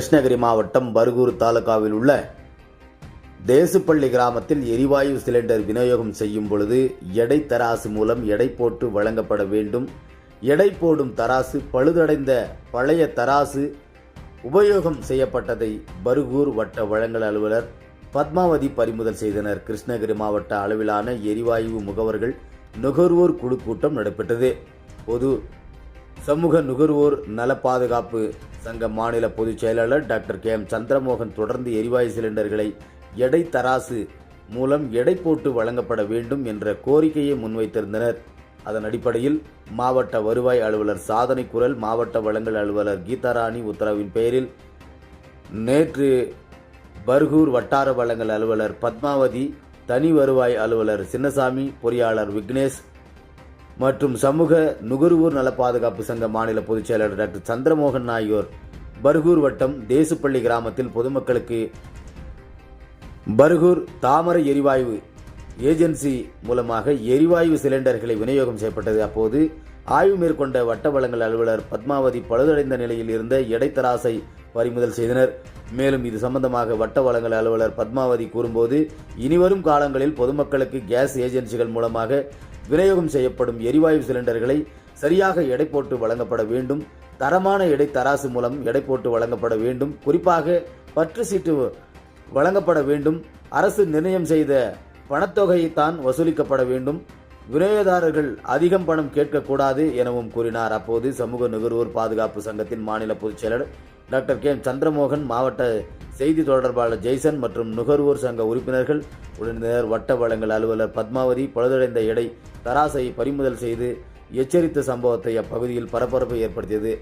கிருஷ்ணகிரி மாவட்டம் பர்கூர் தாலுகாவில் உள்ள தேசுப்பள்ளி கிராமத்தில் எரிவாயு சிலிண்டர் விநியோகம் செய்யும் பொழுது எடை தராசு மூலம் எடை போட்டு வழங்கப்பட வேண்டும். எடை போடும் தராசு பழுதடைந்த பழைய தராசு உபயோகம் செய்யப்பட்டதை பருகூர் வட்ட வழங்கல் அலுவலர் பத்மாவதி பறிமுதல் செய்தனர். கிருஷ்ணகிரி மாவட்ட அளவிலான எரிவாயு முகவர்கள் நுகர்வோர் குழு கூட்டம் நடைபெற்றது. பொது சமூக நுகர்வோர் நல பாதுகாப்பு சங்க மாநில பொதுச் செயலாளர் டாக்டர் கே எம் சந்திரமோகன் தொடர்ந்து எரிவாயு சிலிண்டர்களை எடை தராசு மூலம் எடை போட்டு வழங்கப்பட வேண்டும் என்ற கோரிக்கையை முன்வைத்திருந்தனர். அதன் அடிப்படையில் மாவட்ட வருவாய் அலுவலர் சாதனை குரல் மாவட்ட வழங்கல் அலுவலர் கீதாராணி உத்தரவின் பெயரில் நேற்று பர்கூர் வட்டார வழங்கல் அலுவலர் பத்மாவதி தனி வருவாய் அலுவலர் சின்னசாமி பொறியாளர் விக்னேஷ் மற்றும் சமூக நுகர்வோர் நல பாதுகாப்பு சங்க மாநில பொதுச் செயலாளர் டாக்டர் சந்திரமோகன் நாயோர் பர்கூர் வட்டம் தேசுப்பள்ளி கிராமத்தில் பொதுமக்களுக்கு பர்கூர் தாமரை எரிவாயு ஏஜென்சி மூலமாக எரிவாயு சிலிண்டர்களை விநியோகம் செய்யப்பட்டது. அப்போது ஆய்வு மேற்கொண்ட வட்ட வளங்கள் அலுவலர் பத்மாவதி பழுதடைந்த நிலையில் இருந்த எடைத்தராசை பறிமுதல் செய்தனர். மேலும் இது சம்பந்தமாக வட்ட வளங்கள் அலுவலர் பத்மாவதி கூறும்போது இனிவரும் காலங்களில் பொதுமக்களுக்கு கேஸ் ஏஜென்சிகள் மூலமாக விநியோகம் செய்யப்படும் எரிவாயு சிலிண்டர்களை சரியாக எடை போட்டு வழங்கப்பட வேண்டும். தரமான எடை தராசு மூலம் எடை போட்டு வழங்கப்பட வேண்டும். குறிப்பாக பற்று சீட்டு வழங்கப்பட வேண்டும். அரசு நிர்ணயம் செய்த பணத்தொகையைத்தான் வசூலிக்கப்பட வேண்டும். விநியோகதாரர்கள் அதிகம் பணம் கேட்கக்கூடாது எனவும் கூறினார். அப்போது சமூக நுகர்வோர் பாதுகாப்பு சங்கத்தின் மாநில பொதுச் செயலர் டாக்டர் கே எம் சந்திரமோகன் மாவட்ட செய்தி தொடர்பாளர் ஜெய்சன் மற்றும் நுகர்வோர் சங்க உறுப்பினர்கள் உடனிருந்தனர் வட்ட வழங்கல் அலுவலர் பத்மாவதி பழுதடைந்த எடை தராசை பறிமுதல் செய்து எச்சரித்த சம்பவத்தை அப்பகுதியில் பரபரப்பை ஏற்படுத்தியது.